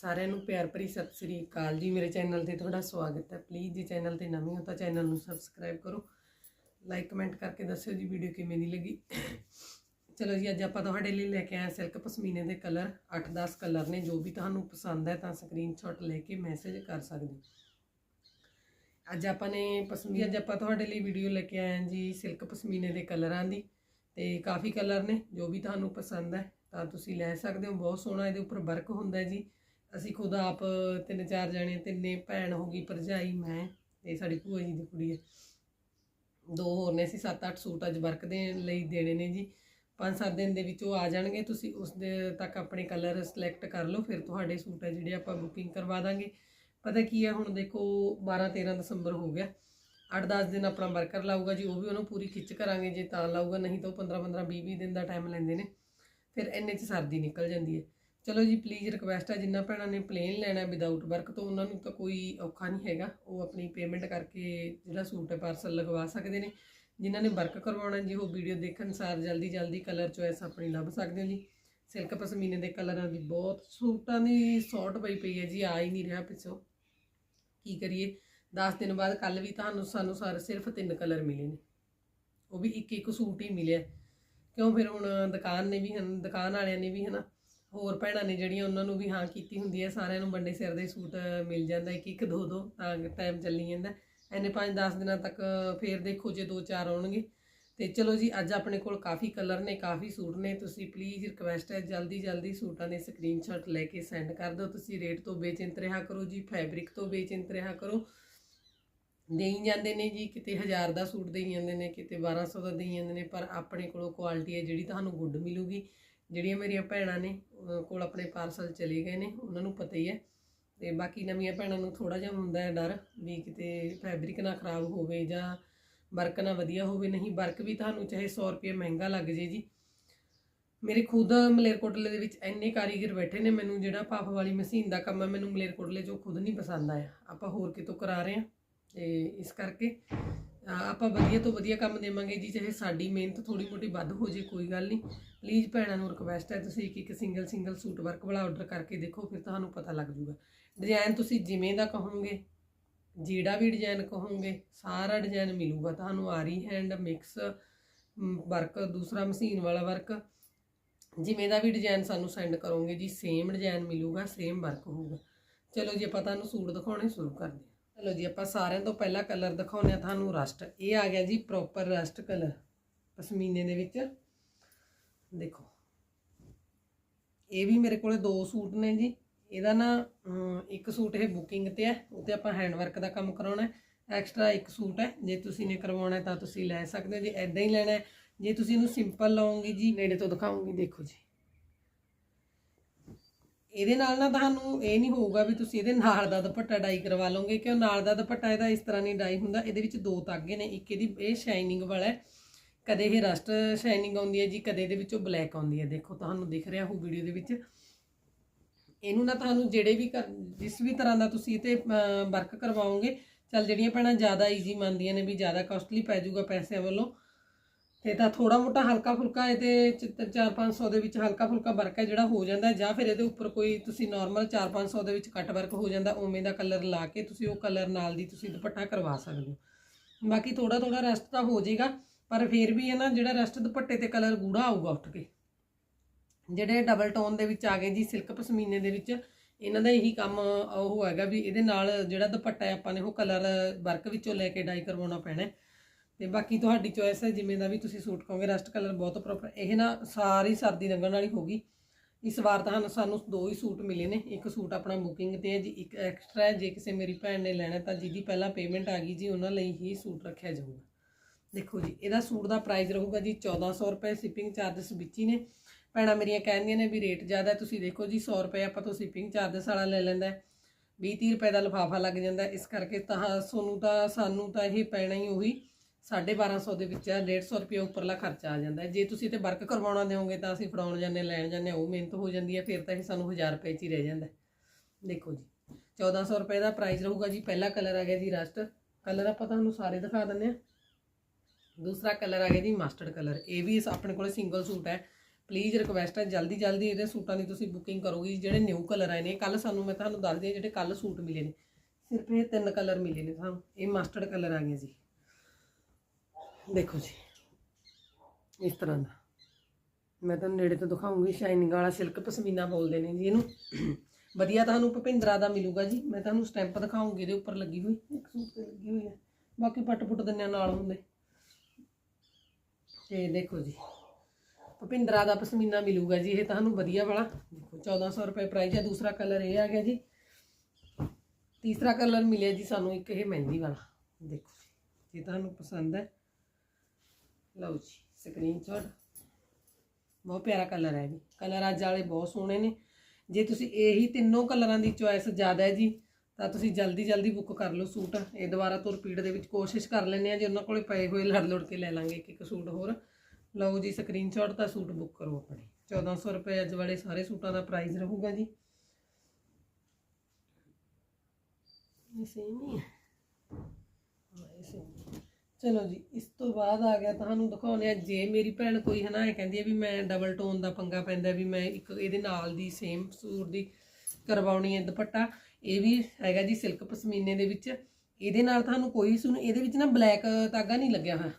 ਸਾਰਿਆਂ ਨੂੰ ਪਿਆਰ ਭਰੀ ਸਤਿ ਸ੍ਰੀ ਅਕਾਲ ਜੀ। ਮੇਰੇ ਚੈਨਲ ਤੇ ਤੁਹਾਡਾ ਸਵਾਗਤ ਹੈ। ਪਲੀਜ਼ ਜੀ ਚੈਨਲ ਤੇ ਨਵੇਂ ਹੋ ਤਾਂ ਚੈਨਲ ਨੂੰ ਸਬਸਕ੍ਰਾਈਬ ਕਰੋ। ਲਾਈਕ ਕਮੈਂਟ ਕਰਕੇ ਦੱਸਿਓ ਜੀ ਵੀਡੀਓ ਕਿਵੇਂ ਦੀ ਲੱਗੀ। ਚਲੋ ਜੀ, ਅੱਜ ਆਪਾਂ ਤੁਹਾਡੇ ਲਈ ਲੈ ਕੇ ਆਏ ਸਿਲਕ ਪਸ਼ਮੀਨੇ ਦੇ ਕਲਰ। 8-10 ਕਲਰ ਨੇ। ਜੋ ਵੀ ਤੁਹਾਨੂੰ ਪਸੰਦ ਹੈ ਤਾਂ ਸਕਰੀਨਸ਼ਾਟ ਲੈ ਕੇ ਮੈਸੇਜ ਕਰ ਸਕਦੇ ਹੋ। ਅੱਜ ਆਪਾਂ ਨੇ ਪਸਮੀ, ਅੱਜ ਆਪਾਂ ਤੁਹਾਡੇ ਲਈ ਵੀਡੀਓ ਲੈ ਕੇ ਆਏ ਹਾਂ ਜੀ ਸਿਲਕ ਪਸ਼ਮੀਨੇ ਦੇ ਕਲਰਾਂ ਦੀ। ਤੇ ਕਾਫੀ ਕਲਰ ਨੇ। ਜੋ ਵੀ ਤੁਹਾਨੂੰ ਪਸੰਦ ਹੈ ਤਾਂ ਤੁਸੀਂ ਲੈ ਸਕਦੇ ਹੋ। ਬਹੁਤ ਸੋਹਣਾ ਇਹਦੇ ਉੱਪਰ ਵਰਕ ਹੁੰਦਾ ਜੀ। ਅਸੀਂ ਖੁਦ ਆਪ ਤਿੰਨ ਚਾਰ ਜਣੇ ਤਿੰਨੇ ਭੈਣ ਹੋ ਗਈ, ਭਰਜਾਈ, ਮੈਂ ਤੇ ਸਾਡੀ ਭੂਆ ਜੀ ਦੀ ਕੁੜੀ ਹੈ। ਦੋ ਹੋਰ ਨੇ, ਅਸੀਂ 7-8 ਸੂਟ ਅੱਜ ਵਰਕ ਦੇ ਲਈ ਦੇਣੇ ਨੇ ਜੀ। 5-7 ਦਿਨ ਦੇ ਵਿੱਚ ਉਹ ਆ ਜਾਣਗੇ, ਤੁਸੀਂ ਉਸ ਦੇ ਤੱਕ ਆਪਣੇ ਕਲਰ ਸਿਲੈਕਟ ਕਰ ਲਓ, ਫਿਰ ਤੁਹਾਡੇ ਸੂਟ ਹੈ ਜਿਹੜੇ ਆਪਾਂ ਬੁਕਿੰਗ ਕਰਵਾ ਦਾਂਗੇ। ਪਤਾ ਕੀ ਹੈ, ਹੁਣ ਦੇਖੋ 12-13 ਦਸੰਬਰ ਹੋ ਗਿਆ। 8-10 ਦਿਨ ਆਪਣਾ ਵਰਕਰ ਲਾਊਗਾ ਜੀ, ਉਹ ਵੀ ਉਹਨੂੰ ਪੂਰੀ ਖਿੱਚ ਕਰਾਂਗੇ ਜੇ ਤਾਂ ਲਾਊਗਾ, ਨਹੀਂ ਤਾਂ 15-15 20-20 ਦਿਨ ਦਾ ਟਾਈਮ ਲੈਂਦੇ ਨੇ। ਫਿਰ ਇੰਨੇ 'ਚ ਸਰਦੀ ਨਿਕਲ ਜਾਂਦੀ ਹੈ। ਚਲੋ ਜੀ ਪਲੀਜ਼ ਰਿਕਵੈਸਟ ਹੈ ਜਿੰਨਾ ਭੈਣਾਂ ਨੇ ਪਲੇਨ ਲੈਣਾ ਵਿਦਆਊਟ ਵਰਕ ਤੋਂ, ਉਹਨਾਂ ਨੂੰ ਤਾਂ ਕੋਈ ਔਖਾ ਨਹੀਂ ਹੈਗਾ। ਉਹ ਆਪਣੀ ਪੇਮੈਂਟ ਕਰਕੇ ਜਿਹੜਾ ਸੂਟ ਹੈ ਪਾਰਸਲ ਲਗਵਾ ਸਕਦੇ ਨੇ। ਜਿਨ੍ਹਾਂ ਨੇ ਵਰਕ ਕਰਵਾਉਣਾ ਜੀ, ਉਹ ਵੀਡੀਓ ਦੇਖਣ ਸਾਰ ਜਲਦੀ ਜਲਦੀ ਕਲਰ ਚੋਇਸ ਆਪਣੀ ਲੱਭ ਸਕਦੇ ਹੋ ਜੀ ਸਿਲਕ ਪਸ਼ਮੀਨੇ ਦੇ ਕਲਰਾਂ ਦੀ ਬਹੁਤ ਸੂਟਾਂ ਦੀ ਸੌਟ ਪਈ ਪਈ ਹੈ ਜੀ, ਆ ਹੀ ਨਹੀਂ ਰਿਹਾ ਪਿੱਛੋਂ। ਕੀ ਕਰੀਏ? 10 ਦਿਨ ਬਾਅਦ ਕੱਲ ਵੀ ਤੁਹਾਨੂੰ, ਸਾਨੂੰ ਸਾਰੇ ਸਿਰਫ ਤਿੰਨ ਕਲਰ ਮਿਲੇ ਨੇ। ਉਹ ਵੀ ਇੱਕ ਇੱਕ ਸੂਟ ਹੀ ਮਿਲਿਆ। ਕਿਉਂ? ਫਿਰ ਹੁਣ ਦੁਕਾਨ ਨੇ ਵੀ ਹਨ ਦੁਕਾਨ ਵਾਲਿਆਂ ਨੇ ਵੀ, ਹਨਾ ਹੋਰ ਭੈਣਾਂ ਨੇ ਜਿਹੜੀਆਂ ਉਹਨਾਂ ਨੂੰ ਵੀ ਹਾਂ ਕੀਤੀ ਹੁੰਦੀ ਹੈ, ਸਾਰਿਆਂ ਨੂੰ ਵੱਡੇ ਸਿਰ ਦੇ ਸੂਟ ਮਿਲ ਜਾਂਦਾ, ਇੱਕ ਇੱਕ, ਦੋ ਦੋ, ਤਾਂ ਟਾਈਮ ਚੱਲੀ ਜਾਂਦਾ। ਐਨੇ 5-10 ਦਿਨਾਂ ਤੱਕ ਫੇਰ ਦੇਖੋ ਜੇ ਦੋ ਚਾਰ ਆਉਣਗੇ। ਤੇ ਚਲੋ ਜੀ, ਅੱਜ ਆਪਣੇ ਕੋਲ ਕਾਫੀ ਕਲਰ ਨੇ, ਕਾਫੀ ਸੂਟ ਨੇ। ਤੁਸੀਂ ਪਲੀਜ਼ ਰਿਕਵੈਸਟ ਹੈ, ਜਲਦੀ ਜਲਦੀ ਸੂਟਾਂ ਦੇ ਸਕਰੀਨਸ਼ਾਟ ਲੈ ਕੇ ਸੈਂਡ ਕਰ ਦਿਓ। ਤੁਸੀਂ ਰੇਟ ਤੋਂ ਬੇਚਿੰਤ ਰਿਹਾ ਕਰੋ ਜੀ ਫੈਬਰਿਕ ਤੋਂ ਬੇਚਿੰਤ ਰਿਹਾ ਕਰੋ। ਦੇਈ ਜਾਂਦੇ ਨੇ ਜੀ, ਕਿਤੇ 1000 ਦਾ ਸੂਟ ਦੇਈ ਜਾਂਦੇ ਨੇ, ਕਿਤੇ 1200 ਦਾ ਦੇਈ ਜਾਂਦੇ ਨੇ, ਪਰ ਆਪਣੇ ਕੋਲੋਂ ਕੁਆਲਿਟੀ ਹੈ ਜਿਹੜੀ ਤੁਹਾਨੂੰ ਗੁੱਡ ਮਿਲੂਗੀ। ਜਿਹੜੀਆਂ ਮੇਰੀਆਂ ਭੈਣਾਂ ਨੇ ਉਹਨਾਂ ਕੋਲ ਆਪਣੇ ਪਾਰਸਲ ਚਲੇ ਗਏ ਨੇ, ਉਹਨਾਂ ਨੂੰ ਪਤਾ ਹੀ ਹੈ। ਤੇ ਬਾਕੀ ਨਵੀਆਂ ਭੈਣਾਂ ਨੂੰ ਥੋੜਾ ਜਿਹਾ ਹੁੰਦਾ ਹੈ ਡਰ ਵੀ ਕਿਤੇ ਫੈਬਰਿਕ ਨਾ ਖਰਾਬ ਹੋਵੇ ਜਾਂ ਵਰਕ ਨਾ ਵਧੀਆ ਹੋਵੇ। ਨਹੀਂ ਵਰਕ ਵੀ ਤੁਹਾਨੂੰ ਚਾਹੇ 100 ਰੁਪਏ ਮਹਿੰਗਾ ਲੱਗ ਜੇ ਜੀ। ਮੇਰੇ ਖੁਦ ਮਲੇਰਕੋਟਲੇ ਦੇ ਵਿੱਚ ਇੰਨੇ ਕਾਰੀਗਰ ਬੈਠੇ ਨੇ, ਮੈਨੂੰ ਜਿਹੜਾ ਪਾਫ ਵਾਲੀ ਮਸ਼ੀਨ ਦਾ ਕੰਮ ਹੈ, ਮੈਨੂੰ ਮਲੇਰਕੋਟਲੇ ਜੋ ਖੁਦ ਨਹੀਂ ਪਸੰਦ ਆਇਆ। ਆਪਾਂ ਹੋਰ ਕਿਤੋਂ ਕਰਾ ਰਹੇ ਹਾਂ। ਤੇ ਇਸ ਕਰਕੇ ਆਪਾਂ ਵਧੀਆ ਤੋਂ ਵਧੀਆ ਕੰਮ ਦੇਵਾਂਗੇ ਜੀ, ਚਾਹੇ ਸਾਡੀ ਮਿਹਨਤ ਥੋੜੀ ਮੋਟੀ ਵੱਧ ਹੋ ਜੇ, ਕੋਈ ਗੱਲ ਨਹੀਂ। ਪਲੀਜ਼ ਭੈਣਾਂ ਨੂੰ ਰਿਕਵੈਸਟ ਹੈ, ਤੁਸੀਂ ਇੱਕ ਇੱਕ ਸਿੰਗਲ ਸਿੰਗਲ ਸੂਟ ਵਰਕ ਵਾਲਾ ਆਰਡਰ ਕਰਕੇ ਦੇਖੋ, ਫਿਰ ਤੁਹਾਨੂੰ ਪਤਾ ਲੱਗ ਜੂਗਾ ਡਿਜ਼ਾਈਨ ਤੁਸੀਂ ਜਿਵੇਂ ਦਾ ਕਹੋਗੇ, ਜਿਹੜਾ ਵੀ ਡਿਜ਼ਾਈਨ ਕਹੋਗੇ, ਸਾਰਾ ਡਿਜ਼ਾਈਨ ਮਿਲੂਗਾ। ਤੁਹਾਨੂੰ ਆਰੀ ਹੈਂਡ ਮਿਕਸ ਵਰਕ ਦੂਸਰਾ ਮਸ਼ੀਨ ਵਾਲਾ ਵਰਕ ਜਿਵੇਂ ਦਾ ਵੀ ਡਿਜ਼ਾਈਨ ਸਾਨੂੰ ਸੈਂਡ ਕਰੋਗੇ ਜੀ ਸੇਮ ਡਿਜ਼ਾਈਨ ਮਿਲੂਗਾ ਸੇਮ ਵਰਕ ਹੋਊਗਾ। ਚਲੋ ਜੀ, ਆਪਾਂ ਤੁਹਾਨੂੰ ਸੂਟ ਦਿਖਾਉਣੇ ਸ਼ੁਰੂ ਕਰਦੇ ਹਾਂ। ਚਲੋ ਜੀ, ਆਪਾਂ ਸਾਰਿਆਂ ਤੋਂ ਪਹਿਲਾ ਕਲਰ ਦਿਖਾਉਂਦੇ ਆ ਤੁਹਾਨੂੰ ਰਸਟ ਇਹ ਆ ਗਿਆ ਜੀ ਪ੍ਰੋਪਰ ਰਸਟ ਕਲਰ ਪਸ਼ਮੀਨੇ ਦੇ ਵਿੱਚ। ਦੇਖੋ। ਇਹ ਵੀ ਮੇਰੇ ਕੋਲੇ ਦੋ ਸੂਟ ਨੇ ਜੀ। ਇਹਦਾ ਨਾ ਇੱਕ ਸੂਟ ਇਹ ਬੁਕਿੰਗ ਤੇ ਹੈ, ਉੱਤੇ ਆਪਾਂ ਹੈਂਡ ਵਰਕ ਦਾ ਕੰਮ ਕਰਾਉਣਾ ਹੈ। ਐਕਸਟਰਾ ਇੱਕ ਸੂਟ ਹੈ। ਜੇ ਤੁਸੀਂ ਨੇ ਕਰਵਾਉਣਾ ਤਾਂ ਤੁਸੀਂ ਲੈ ਸਕਦੇ ਹੋ। ਜੇ ਐਦਾਂ ਹੀ ਲੈਣਾ ਜੇ ਤੁਸੀਂ ਇਹਨੂੰ ਸਿੰਪਲ ਲਓਗੇ ਜੀ, ਨੇੜੇ ਤੋਂ ਦਿਖਾਉਂਗੀ, ਦੇਖੋ ਜੀ। ਇਹਦੇ ਨਾਲ ਨਾ ਤੁਹਾਨੂੰ ਇਹ ਨਹੀਂ ਹੋਊਗਾ ਵੀ ਤੁਸੀਂ ਇਹਦੇ ਨਾਲ ਦਾ ਦੁਪੱਟਾ ਡਾਈ ਕਰਵਾ ਲਓਗੇ, ਕਿਉਂ ਨਾਲ ਦਾ ਦੁਪੱਟਾ ਇਹਦਾ ਇਸ ਤਰ੍ਹਾਂ ਨਹੀਂ ਡਾਈ ਹੁੰਦਾ, ਇਹਦੇ ਵਿੱਚ ਦੋ ਤਾਗੇ ਨੇ, ਇੱਕ ਇਹਦੀ ਇਹ ਸ਼ਾਈਨਿੰਗ ਵਾਲਾ ਹੈ, ਕਦੇ ਇਹ ਰਸਟ ਸ਼ਾਈਨਿੰਗ ਆਉਂਦੀ ਹੈ ਜੀ, ਕਦੇ ਇਹਦੇ ਵਿੱਚੋਂ ਬਲੈਕ ਆਉਂਦੀ ਹੈ। ਦੇਖੋ, ਤੁਹਾਨੂੰ ਦਿਖ ਰਿਹਾ ਹੋ ਵੀਡੀਓ ਦੇ ਵਿੱਚ। ਇਹਨੂੰ ਨਾ ਤੁਹਾਨੂੰ ਜਿਹੜੇ ਵੀ ਕਰ- ਜਿਸ ਵੀ ਤਰ੍ਹਾਂ ਦਾ ਤੁਸੀਂ ਇਹ ਤੇ ਵਰਕ ਕਰਵਾਓਗੇ, ਚੱਲ ਜਿਹੜੀਆਂ ਭੈਣਾਂ ਜ਼ਿਆਦਾ ਈਜ਼ੀ ਮੰਨਦੀਆਂ ਨੇ ਵੀ ਜ਼ਿਆਦਾ ਕਾਸਟਲੀ ਪੈ ਜਾਊਗਾ ਪੈਸਿਆਂ ਵੱਲੋਂ ਤੇ ਤਾਂ ਥੋੜਾ ਮੋਟਾ ਹਲਕਾ ਫੁਲਕਾ ਇਹਦੇ 4-500 ਦੇ ਵਿੱਚ ਹਲਕਾ ਫੁਲਕਾ ਵਰਕ ਹੈ ਜਿਹੜਾ ਹੋ ਜਾਂਦਾ ਜਾਂ ਫਿਰ ਇਹਦੇ ਉੱਪਰ ਕੋਈ ਤੁਸੀਂ ਨਾਰਮਲ 4-500 ਦੇ ਵਿੱਚ ਕੱਟ ਵਰਕ ਹੋ ਜਾਂਦਾ, ਉਵੇਂ ਦਾ ਕਲਰ ਲਾ ਕੇ ਤੁਸੀਂ ਉਹ ਕਲਰ ਨਾਲ ਦੀ ਤੁਸੀਂ ਦੁਪੱਟਾ ਕਰਵਾ ਸਕਦੇ ਹੋ। ਬਾਕੀ ਥੋੜਾ ਥੋੜਾ ਰੈਸਟ ਤਾਂ ਹੋ ਜਾਏਗਾ, ਪਰ ਫਿਰ ਵੀ ਹੈ ਨਾ ਜਿਹੜਾ ਰੈਸਟ ਦੁਪੱਟੇ ਤੇ ਕਲਰ ਗੂੜਾ ਆਊਗਾ ਉੱਠ ਕੇ। ਜਿਹੜੇ ਡਬਲ ਟੋਨ ਦੇ ਵਿੱਚ ਆ ਗਏ ਜੀ ਸਿਲਕ ਪਸ਼ਮੀਨੇ ਦੇ ਵਿੱਚ, ਇਹਨਾਂ ਦਾ ਇਹੀ ਕੰਮ ਉਹ ਹੈਗਾ ਵੀ ਇਹਦੇ ਨਾਲ ਜਿਹੜਾ ਦੁਪੱਟਾ ਹੈ ਆਪਾਂ ਨੇ ਉਹ ਕਲਰ ਵਰਕ ਵਿੱਚੋਂ ਲੈ ਕੇ ਡਾਈ ਕਰਵਾਉਣਾ ਪੈਣਾ ਤੇ ਬਾਕੀ ਤੁਹਾਡੀ ਚੋਇਸ ਹੈ, ਜਿਵੇਂ ਦਾ ਵੀ ਤੁਸੀਂ ਸੂਟ ਕਹੋਗੇ ਰਸਟ ਕਲਰ ਬਹੁਤ ਪ੍ਰੋਪਰ ਇਹ ਨਾ ਸਾਰੀ ਸਰਦੀ ਰੰਗਣ ਵਾਲੀ ਹੋਗੀ ਇਸ ਵਾਰ ਤਾਂ ਸਾਨੂੰ ਦੋ ਹੀ ਸੂਟ ਮਿਲੇ ਨੇ, ਇੱਕ ਸੂਟ ਆਪਣਾ ਬੁਕਿੰਗ ਤੇ ਹੈ ਜੀ, ਇੱਕ ਐਕਸਟਰਾ ਹੈ। ਜੇ ਕਿਸੇ ਮੇਰੀ ਭੈਣ ਨੇ ਲੈਣਾ ਤਾਂ ਜਿਹਦੀ ਪਹਿਲਾਂ ਪੇਮੈਂਟ ਆ ਗਈ ਜੀ, ਉਹਨਾਂ ਲਈ ਹੀ ਸੂਟ ਰੱਖਿਆ ਜਾਊਗਾ। ਦੇਖੋ ਜੀ, ਇਹਦਾ ਸੂਟ ਦਾ ਪ੍ਰਾਈਸ ਰਹੂਗਾ ਜੀ 1400 ਰੁਪਏ ਸ਼ਿਪਿੰਗ ਚਾਰजेस ਵਿੱਚ ਹੀ ਨੇ। ਭੈਣਾਂ ਮੇਰੀਆਂ ਕਹਿੰਦੀਆਂ ਨੇ ਵੀ ਰੇਟ ਜ਼ਿਆਦਾ ਤੁਸੀਂ ਦੇਖੋ ਜੀ 100 ਰੁਪਏ ਆਪਾਂ ਤੋਂ ਸ਼ਿਪਿੰਗ ਚਾਰजेस ਵਾਲਾ ਲੈ ਲੈਂਦਾ 20 30 ਰੁਪਏ ਦਾ ਲਫਾਫਾ ਲੱਗ ਜਾਂਦਾ ਇਸ ਕਰਕੇ ਤਾਂ ਸਾਨੂੰ ਤਾਂ ਸਾਨੂੰ ਤਾਂ ਇਹ ਪੈਣਾ ਹੀ ਉਹੀ 1250 ਦੇ ਵਿੱਚ 150 ਰੁਪਏ ਉੱਪਰਲਾ ਖਰਚਾ ਆ ਜਾਂਦਾ ਜੇ ਤੁਸੀਂ ਤੇ ਵਰਕ ਕਰਵਾਉਣਾ ਦਿਓਗੇ ਤਾਂ ਅਸੀਂ ਫੜਾਉਣ ਜਾਂਦੇ ਲੈਣ ਜਾਂਦੇ ਉਹ ਮਿਹਨਤ ਹੋ ਜਾਂਦੀ ਹੈ, ਫਿਰ ਤਾਂ ਇਹ ਸਾਨੂੰ 1000 ਰੁਪਏ 'ਚ ਹੀ ਰਹਿ ਜਾਂਦਾ ਦੇਖੋ ਜੀ 1400 ਰੁਪਏ ਦਾ ਪ੍ਰਾਈਸ ਰਹੂਗਾ ਜੀ, ਪਹਿਲਾ ਕਲਰ ਆ ਗਿਆ ਜੀ ਰਸਟ ਕਲਰ ਆਪਾਂ ਤੁਹਾਨੂੰ ਸਾਰੇ ਦਿਖਾ ਦਿੰਦੇ ਆ ਦੂਸਰਾ ਕਲਰ ਆ ਗਿਆ ਜੀ ਮਸਟਰਡ ਕਲਰ ਇਹ ਵੀ ਆਪਣੇ ਕੋਲੇ ਸਿੰਗਲ ਸੂਟ ਹੈ। ਪਲੀਜ਼ ਰਿਕਵੈਸਟ ਹੈ, ਜਲਦੀ ਜਲਦੀ ਇਹਦੇ ਸੂਟਾਂ ਦੀ ਤੁਸੀਂ ਬੁਕਿੰਗ ਕਰੋਗੇ ਜਿਹੜੇ ਨਿਊ ਕਲਰ ਆਏ ਨੇ। ਕੱਲ ਸਾਨੂੰ ਮੈਂ ਤੁਹਾਨੂੰ ਦੱਸਦੀ ਹਾਂ ਜਿਹੜੇ ਕੱਲ ਸੂਟ ਮਿਲੇ ਨੇ। ਸਿਰਫ ਇਹ ਤਿੰਨ ਕਲਰ ਮਿਲੇ ਨੇ ਸਾਨੂੰ। ਇਹ ਮਸਟਰਡ ਕਲਰ ਆ ਗਿਆ ਜੀ। ਦੇਖੋ ਜੀ, ਇਸ ਤਰ੍ਹਾਂ ਦਾ। ਮੈਂ ਤੁਹਾਨੂੰ ਨੇੜੇ ਤੋਂ ਦਿਖਾਉਂਗੀ, ਸ਼ਾਈਨਿੰਗ ਵਾਲਾ ਸਿਲਕ ਪਸ਼ਮੀਨਾ ਬੋਲਦੇ ਨੇ ਜੀ ਇਹਨੂੰ। ਵਧੀਆ ਤੁਹਾਨੂੰ ਭਪਿੰਦਰਾ ਦਾ ਮਿਲੂਗਾ ਜੀ। ਮੈਂ ਤੁਹਾਨੂੰ ਸਟੈਂਪ ਦਿਖਾਉਂਗੀ, ਇਹਦੇ ਉੱਪਰ ਲੱਗੀ ਹੋਈ, ਇੱਕ ਸੂਟ ਤੇ ਲੱਗੀ ਹੋਈ ਹੈ। ਬਾਕੀ ਪੱਟ ਪੁੱਟ ਦਿੰਨਿਆਂ ਨਾਲ ਹੁੰਦੇ। ਤੇ ਦੇਖੋ ਜੀ, ਭਪਿੰਦਰਾ ਦਾ ਪਸ਼ਮੀਨਾ ਮਿਲੂਗਾ ਜੀ, ਇਹ ਤੁਹਾਨੂੰ ਵਧੀਆ ਵਾਲਾ। ਦੇਖੋ 1400 ਰੁਪਏ ਪ੍ਰਾਈਸ ਹੈ, ਦੂਸਰਾ ਕਲਰ ਇਹ ਆ ਗਿਆ ਜੀ। ਤੀਸਰਾ ਕਲਰ ਮਿਲਿਆ ਜੀ ਸਾਨੂੰ ਇੱਕ ਇਹ ਮਹਿੰਦੀ ਵਾਲਾ। ਦੇਖੋ ਜੀ ਜੇ ਤੁਹਾਨੂੰ ਪਸੰਦ ਹੈ। ਲਓ ਜੀ ਸਕਰੀਨਸ਼ਾਟ ਬਹੁਤ ਪਿਆਰਾ ਕਲਰ ਹੈ ਜੀ ਕਲਰ ਅੱਜ ਵਾਲੇ ਬਹੁਤ ਸੋਹਣੇ ਨੇ। ਜੇ ਤੁਸੀਂ ਇਹੀ ਤਿੰਨੋਂ ਕਲਰਾਂ ਦੀ ਚੁਆਇਸ ਜ਼ਿਆਦਾ ਹੈ ਜੀ, ਤਾਂ ਤੁਸੀਂ ਜਲਦੀ ਜਲਦੀ ਬੁੱਕ ਕਰ ਲਓ ਸੂਟ। ਇਹ ਦੁਬਾਰਾ ਤੋਂ ਰਿਪੀਟ ਦੇ ਵਿੱਚ ਕੋਸ਼ਿਸ਼ ਕਰ ਲੈਂਦੇ ਆ ਜੇ ਉਹਨਾਂ ਕੋਲੇ ਪਏ ਹੋਏ ਲੜ ਲੜ ਕੇ ਲੈ ਲਾਂਗੇ ਇੱਕ ਇੱਕ ਸੂਟ ਹੋਰ। ਲਓ ਜੀ ਸਕਰੀਨਸ਼ਾਟ ਤਾਂ ਸੂਟ ਬੁੱਕ ਕਰੋ ਆਪਣੇ। 1400 ਰੁਪਏ ਅੱਜ ਵਾਲੇ ਸਾਰੇ ਸੂਟਾਂ ਦਾ ਪ੍ਰਾਈਸ ਰਹੂਗਾ ਜੀ। ਇਹ ਸੇਮ ਹੀ ਹੈ। ਇਹ same ਹੈ। ਚਲੋ ਜੀ, ਇਸ ਤੋਂ ਬਾਅਦ ਆ ਗਿਆ ਤੁਹਾਨੂੰ ਦਿਖਾਉਂਦੇ ਆ ਜੇ ਮੇਰੀ ਭੈਣ ਕੋਈ ਹਨਾ ਇਹ ਕਹਿੰਦੀ ਹੈ ਵੀ ਮੈਂ ਡਬਲ ਟੋਨ ਦਾ ਪੰਗਾ ਪੈਂਦਾ ਵੀ ਮੈਂ ਇੱਕ ਇਹਦੇ ਨਾਲ ਦੀ ਸੇਮ ਸੂਟ ਦੀ ਕਰਵਾਉਣੀ ਹੈ ਦੁਪੱਟਾ, ਇਹ ਵੀ ਹੈਗਾ ਜੀ ਸਿਲਕ ਪਸ਼ਮੀਨੇ ਦੇ ਵਿੱਚ। ਇਹਦੇ ਨਾਲ ਤੁਹਾਨੂੰ ਕੋਈ ਸੁਣ, ਇਹਦੇ ਵਿੱਚ ਨਾ ਬਲੈਕ ਤਾਗਾ ਨਹੀਂ ਲੱਗਿਆ ਹੋਇਆ।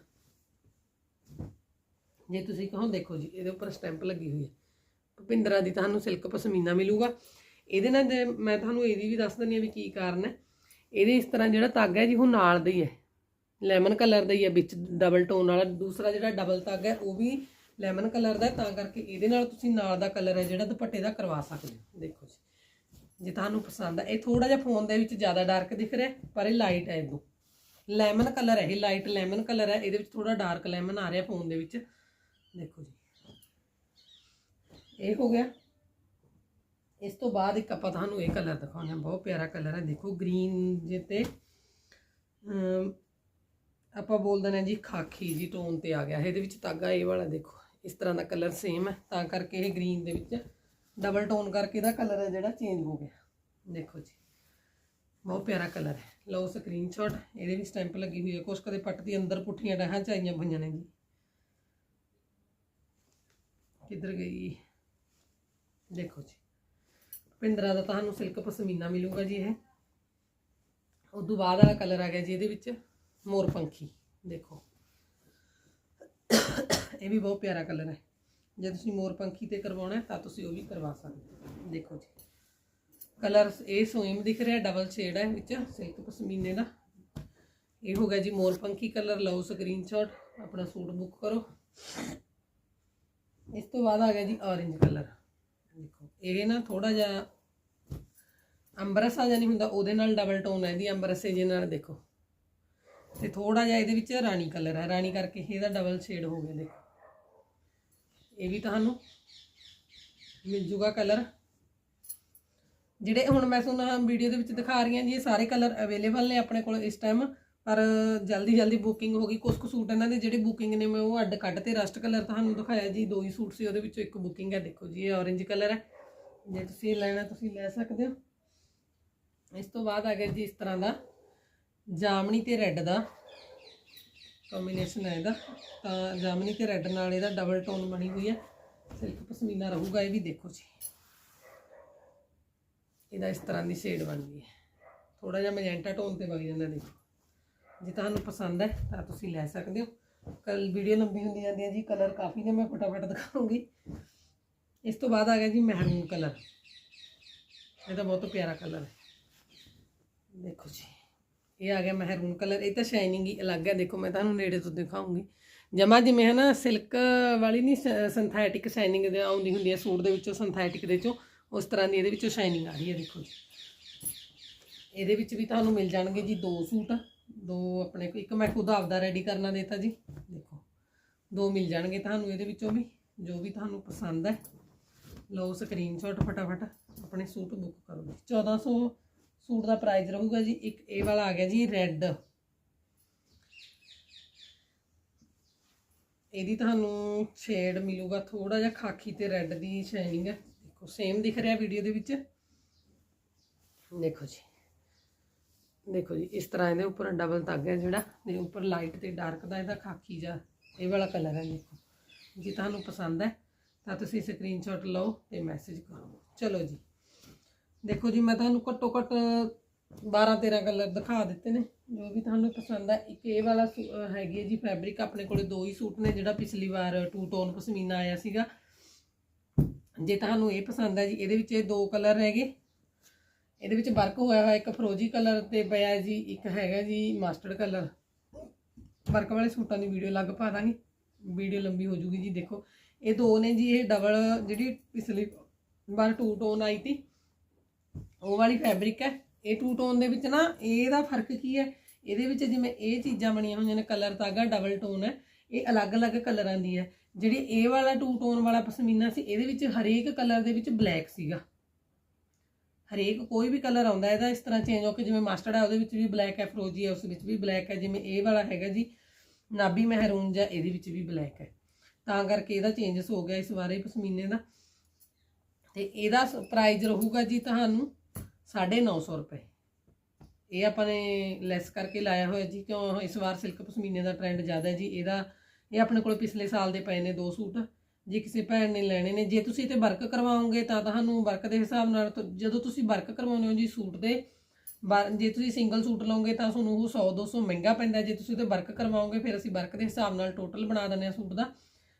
ਜੇ ਤੁਸੀਂ ਕਹੋ, ਦੇਖੋ ਜੀ, ਇਹਦੇ ਉੱਪਰ ਸਟੈਂਪ ਲੱਗੀ ਹੋਈ ਹੈ। ਭੁਪਿੰਦਰਾ ਦੀ ਤੁਹਾਨੂੰ ਸਿਲਕ ਪਸ਼ਮੀਨਾ ਮਿਲੂਗਾ। ਇਹਦੇ ਨਾਲ ਮੈਂ ਤੁਹਾਨੂੰ ਇਹਦੀ ਵੀ ਦੱਸ ਦਿੰਦੀ ਹਾਂ ਵੀ ਕੀ ਕਾਰਨ ਹੈ। ਇਹਦੇ ਇਸ ਤਰ੍ਹਾਂ ਜਿਹੜਾ ਤਾਗਾ ਹੈ ਜੀ, ਉਹ ਨਾਲ ਦਾ ਹੀ ਹੈ। ਲੈਮਨ ਕਲਰ ਦਾ ਹੀ ਹੈ ਵਿੱਚ ਡਬਲ ਟੋਨ ਵਾਲਾ। ਦੂਸਰਾ ਜਿਹੜਾ ਡਬਲ ਤਾਗਾ ਹੈ ਉਹ ਵੀ ਲੈਮਨ ਕਲਰ ਦਾ ਤਾਂ ਕਰਕੇ ਇਹਦੇ ਨਾਲ ਤੁਸੀਂ ਨਾਲ ਦਾ ਕਲਰ ਹੈ ਜਿਹੜਾ ਦੁਪੱਟੇ ਦਾ ਕਰਵਾ ਸਕਦੇ ਹੋ। ਦੇਖੋ ਜੀ ਜੇ ਤੁਹਾਨੂੰ ਪਸੰਦ ਹੈ ਇਹ ਥੋੜਾ ਜਿਹਾ ਫੋਨ ਦੇ ਵਿੱਚ ਜ਼ਿਆਦਾ ਡਾਰਕ ਦਿਖ ਰਿਹਾ ਪਰ ਇਹ ਲਾਈਟ ਹੈ ਇਦੋਂ ਲੈਮਨ ਕਲਰ ਹੈ ਇਹ ਲਾਈਟ ਲੈਮਨ ਕਲਰ ਹੈ ਇਹਦੇ ਵਿੱਚ ਥੋੜਾ ਡਾਰਕ ਲੈਮਨ ਆ ਰਿਹਾ ਫੋਨ ਦੇ ਵਿੱਚ। ਦੇਖੋ ਜੀ ਇਹ ਹੋ ਗਿਆ। ਇਸ ਤੋਂ ਬਾਅਦ ਇੱਕ ਆਪਾਂ ਤੁਹਾਨੂੰ ਇਹ ਕਲਰ ਦਿਖਾਉਂਦੇ ਹਾਂ ਬਹੁਤ ਪਿਆਰਾ ਕਲਰ ਹੈ। ਦੇਖੋ ਗ੍ਰੀਨ ਜੇ ਤੇ ਅਮ, ਆਪਾਂ ਬੋਲ ਦਿੰਦੇ ਜੀ ਖਾਕੀ ਜੀ ਟੋਨ ਤੇ ਆ ਗਿਆ। ਇਹਦੇ ਵਿੱਚ ਤਾਗਾ ਇਹ ਵਾਲਾ ਦੇਖੋ, ਇਸ ਤਰ੍ਹਾਂ ਦਾ ਕਲਰ ਸੇਮ ਹੈ। ਤਾਂ ਕਰਕੇ ਇਹ ਗ੍ਰੀਨ ਦੇ ਵਿੱਚ ਡਬਲ ਟੋਨ ਕਰਕੇ ਇਹਦਾ ਕਲਰ ਹੈ ਜਿਹੜਾ ਚੇਂਜ ਹੋ ਗਿਆ। ਦੇਖੋ ਜੀ, ਬਹੁਤ ਪਿਆਰਾ ਕਲਰ ਹੈ। ਲਓ ਸਕਰੀਨਸ਼ਾਟ ਇਹਦੇ ਵੀ ਸਟੈਂਪ ਲੱਗੀ ਹੋਈ ਹੈ। ਕੁਛ ਕਦੇ ਪੱਟ ਦੀ ਅੰਦਰ ਪੁੱਠੀਆਂ ਡਾਹਾਂ ਚਾਈਆਂ ਪਈਆਂ ਨੇ ਜੀ। ਕਿੱਧਰ ਗਈ? ਦੇਖੋ ਜੀ ਪਿੰਦਰਾ ਦਾ ਤੁਹਾਨੂੰ ਸਿਲਕ ਪਸ਼ਮੀਨਾ ਮਿਲੂਗਾ ਜੀ ਇਹ। ਉਦੋਂ ਬਾਅਦ ਵਾਲਾ ਕਲਰ ਆ ਗਿਆ ਜੀ ਇਹਦੇ ਵਿੱਚ। ਮੋਰ ਪੰਖੀ, ਦੇਖੋ। ਇਹ ਵੀ ਬਹੁਤ ਪਿਆਰਾ ਕਲਰ ਹੈ। ਜੇ ਤੁਸੀਂ ਮੋਰ ਪੰਖੀ ਤੇ ਕਰਵਾਉਣਾ ਤਾਂ ਤੁਸੀਂ ਉਹ ਵੀ ਕਰਵਾ ਸਕਦੇ ਹੋ। ਦੇਖੋ ਜੀ। ਕਲਰ ਇਹ ਸੋਇਮ ਦਿਖ ਰਿਹਾ, ਡਬਲ ਸ਼ੇਡ ਹੈ ਵਿੱਚ, ਸਿਲਕ ਪਸ਼ਮੀਨੇ ਦਾ। ਇਹ ਹੋ ਗਿਆ ਜੀ ਮੋਰ ਪੰਖੀ ਕਲਰ, ਲਓ ਸਕਰੀਨਸ਼ਾਟ, ਆਪਣਾ ਸੂਟ ਬੁੱਕ ਕਰੋ। ਇਸ ਤੋਂ ਬਾਅਦ ਆ ਗਿਆ ਜੀ ਔਰੇਂਜ ਕਲਰ। ਦੇਖੋ, ਇਹ ਨਾ ਥੋੜਾ ਜਿਹਾ ਅੰਬਰਸਾ ਜਿਹਾ ਨਹੀਂ ਹੁੰਦਾ, ਉਹਦੇ ਨਾਲ ਡਬਲ ਟੋਨ ਹੈ ਇਹਦੀ ਅੰਬਰਸੇ ਜੇ ਨਾਲ ਦੇਖੋ। ਤੇ ਥੋੜਾ ਜਿਹਾ ਇਹਦੇ ਵਿੱਚ ਰਾਣੀ ਕਲਰ ਹੈ ਰਾਣੀ ਕਰਕੇ ਇਹਦਾ ਡਬਲ ਸ਼ੇਡ ਹੋ ਗਿਆ, ਦੇਖੋ। ਇਹ ਵੀ ਤੁਹਾਨੂੰ ਮਿਲ ਜੂਗਾ ਕਲਰ। ਜਿਹੜੇ ਹੁਣ ਮੈਂ ਤੁਹਾਨੂੰ ਵੀਡੀਓ ਦੇ ਵਿੱਚ ਦਿਖਾ ਰਹੀ ਹਾਂ ਜੀ, ਇਹ ਸਾਰੇ ਕਲਰ ਅਵੇਲੇਬਲ ਨੇ ਆਪਣੇ ਕੋਲ ਇਸ ਟਾਈਮ ਪਰ ਜਲਦੀ ਜਲਦੀ ਬੁਕਿੰਗ ਹੋ ਗਈ। ਕੁਝ ਕੁ ਸੂਟ ਇਹਨਾਂ ਦੇ ਜਿਹੜੇ ਬੁਕਿੰਗ ਨੇ, ਮੈਂ ਉਹ ਅੱਡ ਕੱਢ ਤੇ ਰਸਟ ਕਲਰ ਤੁਹਾਨੂੰ ਦਿਖਾਇਆ ਜੀ। ਦੋ ਹੀ ਸੂਟ ਸੀ, ਉਹਦੇ ਵਿੱਚੋਂ ਇੱਕ ਬੁਕਿੰਗ ਹੈ ਦੇਖੋ ਜੀ, ਇਹ orange ਕਲਰ ਹੈ ਜੇ ਤੁਸੀਂ ਇਹ ਲੈਣਾ, ਤੁਸੀਂ ਲੈ ਸਕਦੇ ਹੋ। ਇਸ ਤੋਂ ਬਾਅਦ ਆ ਗਿਆ ਜੀ ਇਸ ਤਰ੍ਹਾਂ ਦਾ ਜਾਮਣੀ ਤੇ ਰੈੱਡ ਦਾ ਕੰਬੀਨੇਸ਼ਨ ਹੈ ਇਹਦਾ। ਤਾਂ ਜਾਮਣੀ ਤੇ ਰੈੱਡ ਨਾਲ ਇਹਦਾ ਡਬਲ ਟੋਨ ਬਣੀ ਹੋਈ ਹੈ। ਸਿਲਕ ਪਸ਼ਮੀਨਾ ਰਹੂਗਾ, ਇਹ ਵੀ ਦੇਖੋ ਜੀ। ਇਹਦਾ ਇਸ ਤਰ੍ਹਾਂ ਦੀ ਸ਼ੇਡ ਬਣਦੀ ਹੈ। ਥੋੜਾ ਜਿਹਾ ਮੈਜੈਂਟਾ ਟੋਨ ਤੇ ਵਗ ਜਾਂਦਾ, ਦੇਖੋ। ਜੇ ਤੁਹਾਨੂੰ ਪਸੰਦ ਹੈ, ਤਾਂ ਤੁਸੀਂ ਲੈ ਸਕਦੇ ਹੋ। ਕੱਲ ਵੀਡੀਓ ਲੰਬੀ ਹੁੰਦੀ ਜਾਂਦੀ ਹੈ ਜੀ ਕਲਰ ਕਾਫੀ ਨੇ, ਮੈਂ ਫਟਾਫਟ ਦਿਖਾਉਂਗੀ। ਇਸ ਤੋਂ ਬਾਅਦ ਆ ਗਿਆ ਜੀ ਮਹਿਰੂਨ ਕਲਰ ਇਹਦਾ ਬਹੁਤ ਪਿਆਰਾ ਕਲਰ ਹੈ। ਦੇਖੋ ਜੀ। ਇਹ ਆ ਗਿਆ ਮਹਿਰੂਨ ਕਲਰ, ਇਹ ਤਾਂ ਸ਼ਾਈਨਿੰਗ ਹੀ ਅਲੱਗ ਹੈ। ਦੇਖੋ, ਮੈਂ ਤੁਹਾਨੂੰ ਨੇੜੇ ਤੋਂ ਦਿਖਾਉਂਗੀ। ਜਮਾ ਜਿਵੇਂ ਹੈ ਨਾ ਸਿਲਕ ਵਾਲੀ ਨਹੀਂ ਸਿੰਥੈਟਿਕ ਸ਼ਾਈਨਿੰਗ ਦੇ ਆਉਂਦੀ ਹੁੰਦੀ ਹੈ, ਸੂਟ ਦੇ ਵਿੱਚੋਂ ਸਿੰਥੈਟਿਕ ਦੇ ਵਿੱਚੋਂ, ਉਸ ਤਰ੍ਹਾਂ ਦੀ ਇਹਦੇ ਵਿੱਚੋਂ ਸ਼ਾਈਨਿੰਗ ਆ ਰਹੀ ਹੈ, ਦੇਖੋ ਜੀ। ਇਹਦੇ ਵਿੱਚ ਵੀ ਤੁਹਾਨੂੰ ਮਿਲ ਜਾਣਗੇ ਜੀ ਦੋ ਸੂਟ। ਦੋ ਆਪਣੇ ਕੋਲ, ਇੱਕ ਮੈਂ ਖੁਦ ਆਪਦਾ ਰੈਡੀ ਕਰਨਾ ਦੇਤਾ ਜੀ। ਦੇਖੋ, ਦੋ ਮਿਲ ਜਾਣਗੇ ਤੁਹਾਨੂੰ ਇਹਦੇ ਵਿੱਚੋਂ ਵੀ, ਜੋ ਵੀ ਤੁਹਾਨੂੰ ਪਸੰਦ ਹੈ। ਲਓ ਸਕਰੀਨਸ਼ਾਟ ਫਟਾਫਟ ਆਪਣੇ ਸੂਟ ਬੁੱਕ ਕਰੋ ਜੀ। 1400 ਸੂਟ ਦਾ ਪ੍ਰਾਈਸ ਰਹੂਗਾ ਜੀ, ਇੱਕ ਇਹ ਵਾਲਾ ਆ ਗਿਆ ਜੀ ਰੈੱਡ ਇਹਦੀ ਤੁਹਾਨੂੰ ਸ਼ੇਡ ਮਿਲੂਗਾ ਥੋੜਾ ਜਿਹਾ ਖਾਕੀ ਤੇ ਰੈੱਡ ਦੀ ਸ਼ਾਈਨਿੰਗ ਹੈ। ਦੇਖੋ ਸੇਮ ਦਿਖ ਰਿਹਾ ਵੀਡੀਓ ਦੇ ਵਿੱਚ। ਦੇਖੋ ਜੀ। ਦੇਖੋ ਜੀ, ਇਸ ਤਰ੍ਹਾਂ ਇਹਦੇ ਉੱਪਰ ਡਬਲ ਤੱਕ ਹੈ ਜਿਹੜਾ ਦੇ ਉੱਪਰ ਲਾਈਟ ਤੇ ਡਾਰਕ ਦਾ ਇਹਦਾ ਖਾਕੀ ਜਾ ਇਹ ਵਾਲਾ ਕਲਰ ਹੈ, ਦੇਖੋ। ਜੇ ਤੁਹਾਨੂੰ ਪਸੰਦ ਹੈ, ਤਾਂ ਤੁਸੀਂ ਸਕਰੀਨਸ਼ਾਟ ਲਓ ਤੇ ਮੈਸੇਜ ਕਰੋ। ਚਲੋ ਜੀ। ਦੇਖੋ ਜੀ, ਮੈਂ ਤੁਹਾਨੂੰ ਘੱਟੋ ਘੱਟ 12 13 ਕਲਰ ਦਿਖਾ ਦਿੱਤੇ ਨੇ, ਜੋ ਵੀ ਤੁਹਾਨੂੰ ਪਸੰਦ ਆ। ਇੱਕ ਇਹ ਵਾਲਾ ਸੂ- ਹੈਗੀ ਹੈ ਜੀ ਫੈਬਰਿਕ ਆਪਣੇ ਕੋਲੇ ਦੋ ਹੀ ਸੂਟ ਨੇ, ਜਿਹੜਾ ਪਿਛਲੀ ਵਾਰ ਟੂ ਟੋਨ ਪਸ਼ਮੀਨਾ ਆਇਆ ਸੀਗਾ। ਜੇ ਤੁਹਾਨੂੰ ਇਹ ਪਸੰਦ ਆ ਜੀ, ਇਹਦੇ ਵਿੱਚ ਇਹ ਦੋ ਕਲਰ ਹੈਗੇ। ਇਹਦੇ ਵਿੱਚ ਵਰਕ ਹੋਇਆ ਹੋਇਆ, ਇੱਕ ਫਰੋਜੀ ਕਲਰ ਤੇ ਪਿਆ ਜੀ, ਇੱਕ ਹੈਗਾ ਜੀ ਮਾਸਟਰਡ ਕਲਰ। ਵਰਕ ਵਾਲੇ ਸੂਟਾਂ ਦੀ ਵੀਡੀਓ ਅਲੱਗ ਪਾ ਦਾਂਗੇ। ਵੀਡੀਓ ਲੰਬੀ ਹੋ ਜੂਗੀ ਜੀ, ਦੇਖੋ। ਇਹ ਦੋ ਨੇ ਜੀ, ਇਹ ਡਬਲ ਜਿਹੜੀ ਪਿਛਲੀ ਵਾਰ ਟੂ ਟੋਨ ਆਈ ਤੀ ਉਹ ਵਾਲੀ ਫੈਬਰਿਕ ਹੈ, ਇਹ ਟੂ ਟੋਨ ਦੇ ਵਿੱਚ ਨਾ, ਇਹਦਾ ਫ਼ਰਕ ਕੀ ਹੈ? ਇਹਦੇ ਵਿੱਚ ਜਿਵੇਂ ਇਹ ਚੀਜ਼ਾਂ ਬਣੀਆਂ ਹੋਈਆਂ ਨੇ ਕਲਰ ਤਾਗਾ ਡਬਲ ਟੋਨ ਹੈ, ਇਹ ਅਲੱਗ-ਅਲੱਗ ਕਲਰਾਂ ਦੀ ਹੈ। ਜਿਹੜੀ ਇਹ ਵਾਲਾ ਟੂ ਟੋਨ ਵਾਲਾ ਪਸ਼ਮੀਨਾ ਸੀ, ਇਹਦੇ ਵਿੱਚ ਹਰੇਕ ਕਲਰ ਦੇ ਵਿੱਚ ਬਲੈਕ ਸੀਗਾ। ਹਰੇਕ ਕੋਈ ਵੀ ਕਲਰ ਆਉਂਦਾ, ਇਹਦਾ ਇਸ ਤਰ੍ਹਾਂ ਚੇਂਜ ਹੋ ਕੇ ਜਿਵੇਂ ਮਸਟਰਡ ਹੈ, ਉਹਦੇ ਵਿੱਚ ਵੀ ਬਲੈਕ ਹੈ, ਫਰੋਜੀ ਹੈ, ਉਸ ਵਿੱਚ ਵੀ ਬਲੈਕ ਹੈ, ਜਿਵੇਂ ਇਹ ਵਾਲਾ ਹੈਗਾ ਜੀ ਨਾਬੀ ਮਹਿਰੂਨ ਜਾਂ ਇਹਦੇ ਵਿੱਚ ਵੀ ਬਲੈਕ ਹੈ। ਤਾਂ ਕਰਕੇ ਇਹਦਾ ਚੇਂਜਸ ਹੋ ਗਿਆ ਇਸ ਵਾਰੇ ਪਸ਼ਮੀਨੇ ਦਾ। ਤੇ ਇਹਦਾ ਪ੍ਰਾਈਜ਼ ਰਹੂਗਾ ਜੀ ਤੁਹਾਨੂੰ 950 ਰੁਪਏ। ਇਹ ਆਪਾਂ ਨੇ ਲੈਸ ਕਰਕੇ ਲਾਇਆ ਹੋਇਆ ਜੀ, ਕਿਉਂ ਇਸ ਵਾਰ ਸਿਲਕ ਪਸ਼ਮੀਨੇ ਦਾ ਟ੍ਰੈਂਡ ਜ਼ਿਆਦਾ ਹੈ ਜੀ, ਇਹਦਾ, ਇਹ ਆਪਣੇ ਕੋਲ ਪਿਛਲੇ ਸਾਲ ਦੇ ਪਏ ਨੇ ਦੋ ਸੂਟ, ਜੇ ਕਿਸੇ ਭੈਣ ਨੇ ਲੈਣੇ ਨੇ। ਜੇ ਤੁਸੀਂ ਤੇ ਵਰਕ ਕਰਵਾਓਗੇ ਤਾਂ ਤੁਹਾਨੂੰ ਵਰਕ ਦੇ ਹਿਸਾਬ ਨਾਲ ਜਦੋਂ ਤੁਸੀਂ ਵਰਕ ਕਰਵਾਉਂਦੇ ਹੋ ਜੀ ਸੂਟ ਦੇ ਵਰ- ਜੇ ਤੁਸੀਂ ਸਿੰਗਲ ਸੂਟ ਲਓਗੇ ਤਾਂ ਤੁਹਾਨੂੰ ਉਹ 100 200 ਮਹਿੰਗਾ ਪੈਂਦਾ ਜੇ ਤੁਸੀਂ ਤੇ ਵਰਕ ਕਰਵਾਓਗੇ, ਫਿਰ ਅਸੀਂ ਵਰਕ ਦੇ ਹਿਸਾਬ ਨਾਲ ਟੋਟਲ ਬਣਾ ਦਿੰਦੇ ਆ ਸੂਟ ਦਾ,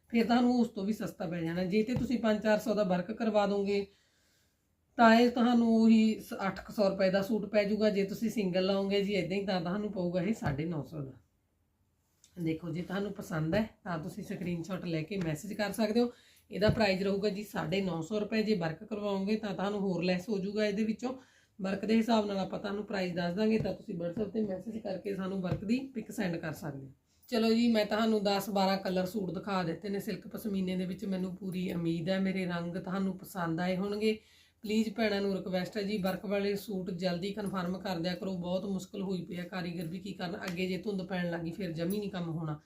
ਫਿਰ ਤੁਹਾਨੂੰ ਉਸ ਤੋਂ ਵੀ ਸਸਤਾ ਪੈ ਜਾਣਾ। ਜੇ ਤੇ ਤੁਸੀਂ 5-400 ਦਾ ਵਰਕ ਕਰਵਾ ਦੋਗੇ ਤਾਂ ਇਹ ਤੁਹਾਨੂੰ ਉਹੀ 800 ਰੁਪਏ ਦਾ ਸੂਟ ਪੈ ਜਾਊਗਾ, ਜੇ ਤੁਸੀਂ ਸਿੰਗਲ ਲਾਓਗੇ ਜੀ ਇਦਾਂ ਹੀ ਤਾਂ ਤੁਹਾਨੂੰ ਪਊਗਾ ਇਹ 950 ਦਾ। ਦੇਖੋ, ਜੇ ਤੁਹਾਨੂੰ ਪਸੰਦ ਹੈ, ਤਾਂ ਤੁਸੀਂ ਸਕਰੀਨਸ਼ਾਟ ਲੈ ਕੇ ਮੈਸੇਜ ਕਰ ਸਕਦੇ ਹੋ। ਇਹਦਾ ਪ੍ਰਾਈਸ ਰਹੂਗਾ ਜੀ 950 ਰੁਪਏ, ਜੇ ਵਰਕ ਕਰਵਾਓਗੇ ਤਾਂ ਤੁਹਾਨੂੰ ਹੋਰ ਲੈਸ ਹੋ ਜਾਊਗਾ ਇਹਦੇ ਵਿੱਚੋਂ। ਵਰਕ ਦੇ ਹਿਸਾਬ ਨਾਲ ਆਪਾਂ ਤੁਹਾਨੂੰ ਪ੍ਰਾਈਸ ਦੱਸ ਦਾਂਗੇ, ਤਾਂ ਤੁਸੀਂ WhatsApp ਤੇ ਮੈਸੇਜ ਕਰਕੇ ਸਾਨੂੰ ਵਰਕ ਦੀ ਪਿਕ ਸੈਂਡ ਕਰ ਸਕਦੇ ਹੋ। ਚਲੋ ਜੀ, ਮੈਂ ਤੁਹਾਨੂੰ 10 12 ਕਲਰ ਸੂਟ ਦਿਖਾ ਦਿੱਤੇ ਨੇ ਸਿਲਕ ਪਸ਼ਮੀਨੇ ਦੇ ਵਿੱਚ ਮੈਨੂੰ ਪੂਰੀ ਉਮੀਦ ਹੈ, ਮੇਰੇ ਰੰਗ ਤੁਹਾਨੂੰ ਪਸੰਦ ਆਏ ਹੋਣਗੇ। ਪਲੀਜ਼ ਭੈਣਾਂ ਨੂੰ ਰਿਕਵੈਸਟ ਹੈ ਜੀ, ਵਰਕ ਵਾਲੇ ਸੂਟ ਜਲਦੀ ਕਨਫਰਮ ਕਰ ਦਿਆ ਕਰੋ, ਬਹੁਤ ਮੁਸ਼ਕਲ ਹੋਈ ਪਈ ਹੈ ਕਾਰੀਗਰ ਵੀ ਕੀ ਕਰਨ, ਅੱਗੇ ਜੇ ਧੁੰਦ ਪੈਣ ਲੱਗੀ ਫਿਰ ਜਮੀ ਨਹੀਂ ਕੰਮ ਹੋਣਾ।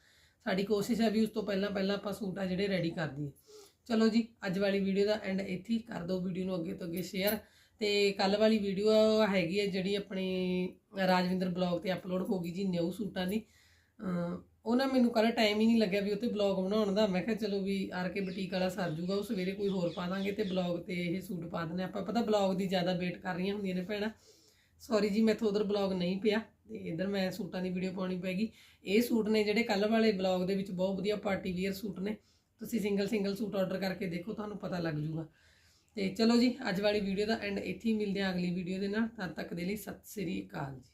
ਸਾਡੀ ਕੋਸ਼ਿਸ਼ ਹੈ ਵੀ ਉਸ ਤੋਂ ਪਹਿਲਾਂ ਪਹਿਲਾਂ ਆਪਾਂ ਸੂਟ ਆ ਜਿਹੜੇ ਰੈਡੀ ਕਰ ਦਈਏ। ਚਲੋ ਜੀ, ਅੱਜ ਵਾਲੀ ਵੀਡੀਓ ਦਾ ਐਂਡ ਇੱਥੇ ਹੀ, ਕਰ ਦਿਓ ਵੀਡੀਓ ਨੂੰ ਅੱਗੇ ਤੋਂ ਅੱਗੇ ਸ਼ੇਅਰ ਤੇ ਕੱਲ ਵਾਲੀ ਵੀਡੀਓ ਹੈਗੀ ਹੈ ਜਿਹੜੀ ਆਪਣੇ ਰਾਜਵਿੰਦਰ ਬਲੌਗ ਤੇ ਅਪਲੋਡ ਹੋ ਗਈ ਜੀ ਨਿਊ ਸੂਟਾਂ ਦੀ। ਉਹ ਨਾ ਮੈਨੂੰ ਕੱਲ ਟਾਈਮ ਹੀ ਨਹੀਂ ਲੱਗਿਆ ਵੀ ਉੱਤੇ ਬਲੌਗ ਬਣਾਉਣ ਦਾ। ਮੈਂ ਕਿਹਾ ਚਲੋ ਵੀ ਆਰ ਕੇ ਬੁਟੀਕ ਵਾਲਾ ਸਰ ਜੂਗਾ, ਉਹ ਸਵੇਰੇ ਕੋਈ ਹੋਰ ਪਾ ਦਾਂਗੇ ਤੇ ਬਲੌਗ ਤੇ ਇਹ ਸੂਟ ਪਾ ਦਨੇ ਆਪਾਂ ਪਤਾ ਬਲੌਗ ਦੀ ਜ਼ਿਆਦਾ ਵੇਟ ਕਰ ਰਹੀਆਂ ਹੁੰਦੀਆਂ ਨੇ ਭੈਣਾਂ। ਸੌਰੀ ਜੀ, ਮੈਥੋਂ ਉਧਰ ਬਲੌਗ ਨਹੀਂ ਪਿਆ ਤੇ ਇਧਰ ਮੈਂ ਸੂਟਾਂ ਦੀ ਵੀਡੀਓ ਪਾਉਣੀ ਪੈਗੀ ਇਹ ਸੂਟ ਨੇ ਜਿਹੜੇ ਕੱਲ ਵਾਲੇ ਬਲੌਗ ਦੇ ਵਿੱਚ ਬਹੁਤ ਵਧੀਆ ਪਾਰਟੀ ਵੀਅਰ ਸੂਟ ਨੇ। ਤੁਸੀਂ ਸਿੰਗਲ ਸਿੰਗਲ ਸੂਟ ਆਰਡਰ ਕਰਕੇ ਦੇਖੋ, ਤੁਹਾਨੂੰ ਪਤਾ ਲੱਗ ਜੂਗਾ। ਤੇ ਚਲੋ ਜੀ, ਅੱਜ ਵਾਲੀ ਵੀਡੀਓ ਦਾ ਐਂਡ ਇੱਥੇ ਹੀ ਮਿਲਦੇ ਹਾਂ ਅਗਲੀ ਵੀਡੀਓ ਦੇ ਨਾਲ। ਤਦ ਤੱਕ ਦੇ ਲਈ ਸਤਿ ਸ੍ਰੀ ਅਕਾਲ ਜੀ।